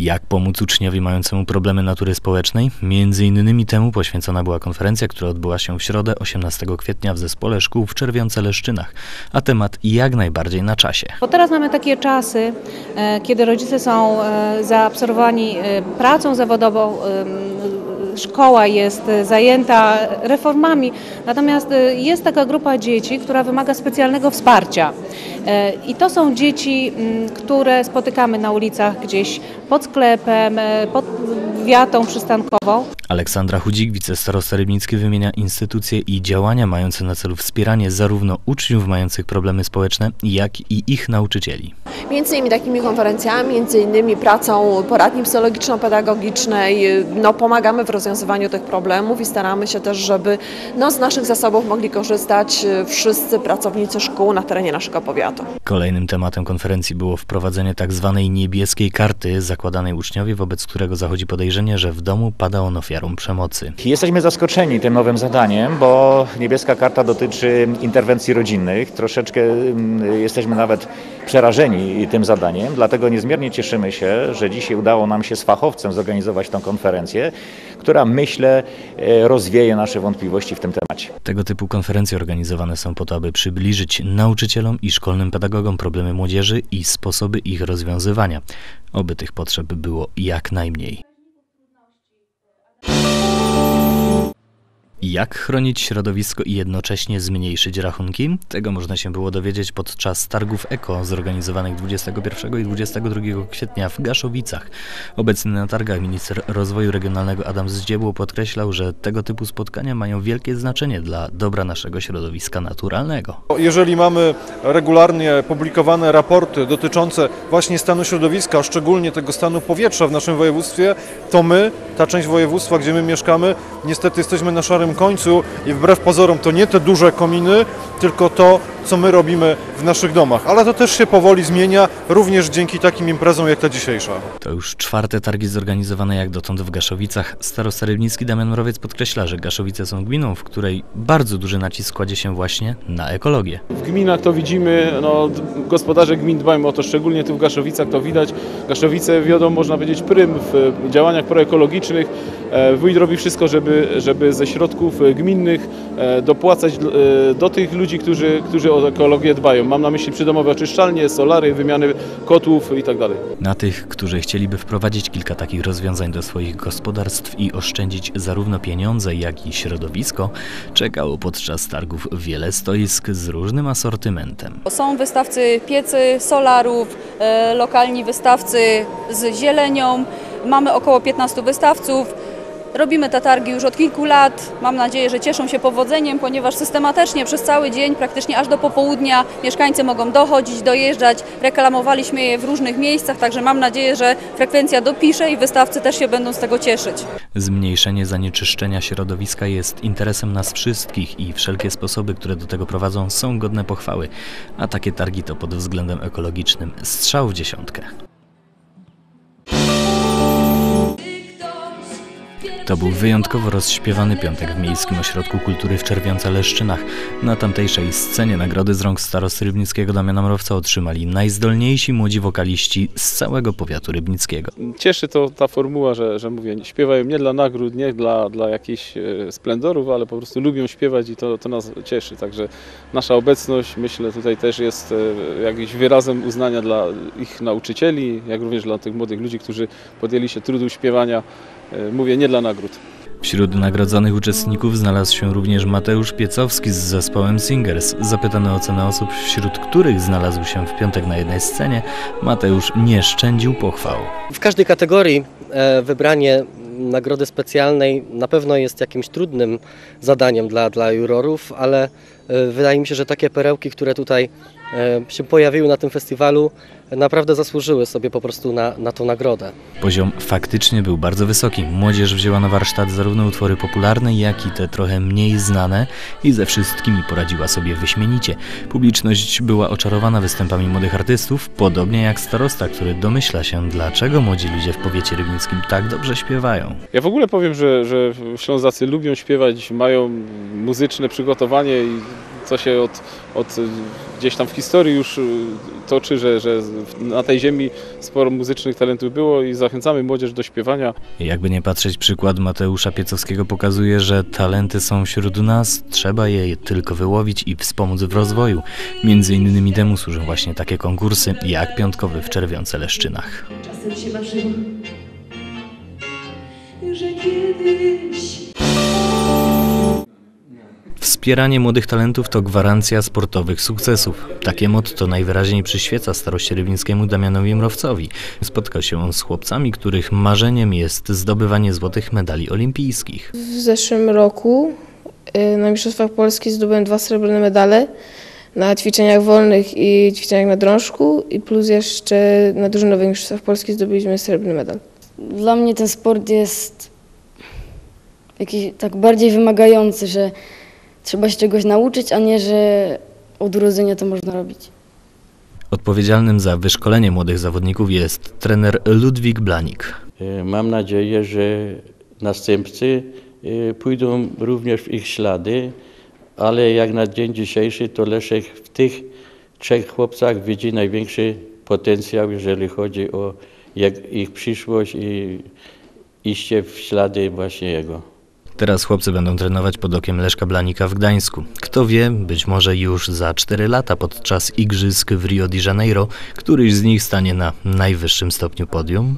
Jak pomóc uczniowi mającemu problemy natury społecznej? Między innymi temu poświęcona była konferencja, która odbyła się w środę 18 kwietnia w Zespole Szkół w Czerwionce-Leszczynach, a temat jak najbardziej na czasie. Bo teraz mamy takie czasy, e, kiedy rodzice są e, zaabsorbowani e, pracą zawodową, szkoła jest e, zajęta reformami, natomiast e, jest taka grupa dzieci, która wymaga specjalnego wsparcia. E, I to są dzieci, m, które spotykamy na ulicach gdzieś pod sklepem, pod wiatą przystankową. Aleksandra Chudzik, wicestarosta Rybnicki, wymienia instytucje i działania mające na celu wspieranie zarówno uczniów mających problemy społeczne, jak i ich nauczycieli. Między innymi takimi konferencjami, między innymi pracą poradni psychologiczno-pedagogicznej, no, pomagamy w rozwiązywaniu tych problemów i staramy się też, żeby no, z naszych zasobów mogli korzystać e, wszyscy pracownicy szkół na terenie naszego powiatu. Kolejnym tematem konferencji było wprowadzenie tzw. niebieskiej karty zakładanej uczniowi, wobec którego zachodzi podejrzenie, że w domu pada on ofiarą przemocy. Jesteśmy zaskoczeni tym nowym zadaniem, bo niebieska karta dotyczy interwencji rodzinnych. Troszeczkę mm, jesteśmy nawet przerażeni tym zadaniem, dlatego niezmiernie cieszymy się, że dzisiaj udało nam się z fachowcem zorganizować tę konferencję, która myślę e, rozwieje nasze wątpliwości w tym temacie. Tego typu konferencje organizowane są po to, aby przybliżyć nauczycielom i szkolnym pedagogom problemy młodzieży i sposoby ich rozwiązywania. Oby tych potrzeb było jak najmniej. Jak chronić środowisko i jednocześnie zmniejszyć rachunki? Tego można się było dowiedzieć podczas targów EKO zorganizowanych 21 i 22 kwietnia w Gaszowicach. Obecny na targach minister rozwoju regionalnego Adam Zdziebło podkreślał, że tego typu spotkania mają wielkie znaczenie dla dobra naszego środowiska naturalnego. Jeżeli mamy regularnie publikowane raporty dotyczące właśnie stanu środowiska, szczególnie tego stanu powietrza w naszym województwie, to my, ta część województwa, gdzie my mieszkamy, niestety jesteśmy na szarym końcu i wbrew pozorom to nie te duże kominy, tylko to, co my robimy w naszych domach. Ale to też się powoli zmienia, również dzięki takim imprezom jak ta dzisiejsza. To już czwarte targi zorganizowane jak dotąd w Gaszowicach. Starosta Rybnicki Damian Mrowiec podkreśla, że Gaszowice są gminą, w której bardzo duży nacisk kładzie się właśnie na ekologię. W gminach to widzimy, no, gospodarze gmin dbają o to, szczególnie tu w Gaszowicach to widać. Gaszowice wiodą, można powiedzieć, prym w działaniach proekologicznych. E, Wójt robi wszystko, żeby, żeby ze środków gminnych e, dopłacać e, do tych ludzi, którzy, którzy o ekologię dbają. Mam na myśli przydomowe oczyszczalnie, solary, wymiany kotłów i tak. Na tych, którzy chcieliby wprowadzić kilka takich rozwiązań do swoich gospodarstw i oszczędzić zarówno pieniądze, jak i środowisko, czekało podczas targów wiele stoisk z różnym asortymentem. Są wystawcy piecy, solarów, e, lokalni wystawcy z zielenią. Mamy około 15 wystawców. Robimy te targi już od kilku lat. Mam nadzieję, że cieszą się powodzeniem, ponieważ systematycznie przez cały dzień, praktycznie aż do popołudnia, mieszkańcy mogą dochodzić, dojeżdżać. Reklamowaliśmy je w różnych miejscach, także mam nadzieję, że frekwencja dopisze i wystawcy też się będą z tego cieszyć. Zmniejszenie zanieczyszczenia środowiska jest interesem nas wszystkich i wszelkie sposoby, które do tego prowadzą, są godne pochwały. A takie targi to pod względem ekologicznym strzał w dziesiątkę. To był wyjątkowo rozśpiewany piątek w Miejskim Ośrodku Kultury w Czerwionce-Leszczynach. Na tamtejszej scenie nagrody z rąk starosty rybnickiego Damiana Mrowca otrzymali najzdolniejsi młodzi wokaliści z całego powiatu rybnickiego. Cieszy to ta formuła, że, że mówię, śpiewają nie dla nagród, nie dla, dla jakichś e, splendorów, ale po prostu lubią śpiewać i to, to nas cieszy. Także nasza obecność, myślę, tutaj też jest e, jakimś wyrazem uznania dla ich nauczycieli, jak również dla tych młodych ludzi, którzy podjęli się trudu śpiewania. E, Mówię, nie dla nagród. Wśród nagrodzonych uczestników znalazł się również Mateusz Piecowski z zespołem Singers. Zapytany o cenę osób, wśród których znalazł się w piątek na jednej scenie, Mateusz nie szczędził pochwał. W każdej kategorii e, wybranie nagrody specjalnej na pewno jest jakimś trudnym zadaniem dla, dla jurorów, ale wydaje mi się, że takie perełki, które tutaj e, się pojawiły na tym festiwalu, naprawdę zasłużyły sobie po prostu na, na tą nagrodę. Poziom faktycznie był bardzo wysoki. Młodzież wzięła na warsztat zarówno utwory popularne, jak i te trochę mniej znane i ze wszystkimi poradziła sobie wyśmienicie. Publiczność była oczarowana występami młodych artystów, podobnie jak starosta, który domyśla się, dlaczego młodzi ludzie w powiecie rybnickim tak dobrze śpiewają. Ja w ogóle powiem, że, że Ślązacy lubią śpiewać, mają muzyczne przygotowanie i co się od, od, y, gdzieś tam w historii już y, toczy, że, że na tej ziemi sporo muzycznych talentów było i zachęcamy młodzież do śpiewania. Jakby nie patrzeć, przykład Mateusza Piecowskiego pokazuje, że talenty są wśród nas, trzeba je tylko wyłowić i wspomóc w rozwoju. Między innymi temu służą właśnie takie konkursy, jak piątkowy w Czerwionce Leszczynach. Czasem się marzyło, że kiedyś Wspieranie młodych talentów to gwarancja sportowych sukcesów. Takie motto najwyraźniej przyświeca starosierwińskiemu Damianowi Mrowcowi. Spotkał się on z chłopcami, których marzeniem jest zdobywanie złotych medali olimpijskich. W zeszłym roku y, na Mistrzostwach Polski zdobyłem dwa srebrne medale na ćwiczeniach wolnych i ćwiczeniach na drążku i plus jeszcze na drużynowych Mistrzostwach Polski zdobyliśmy srebrny medal. Dla mnie ten sport jest jakiś tak bardziej wymagający, że trzeba się czegoś nauczyć, a nie, że od urodzenia to można robić. Odpowiedzialnym za wyszkolenie młodych zawodników jest trener Ludwik Blanik. E, Mam nadzieję, że następcy e, pójdą również w ich ślady, ale jak na dzień dzisiejszy to Leszek w tych trzech chłopcach widzi największy potencjał, jeżeli chodzi o ich przyszłość i iście w ślady właśnie jego. Teraz chłopcy będą trenować pod okiem Leszka Blanika w Gdańsku. Kto wie, być może już za 4 lata podczas igrzysk w Rio de Janeiro któryś z nich stanie na najwyższym stopniu podium?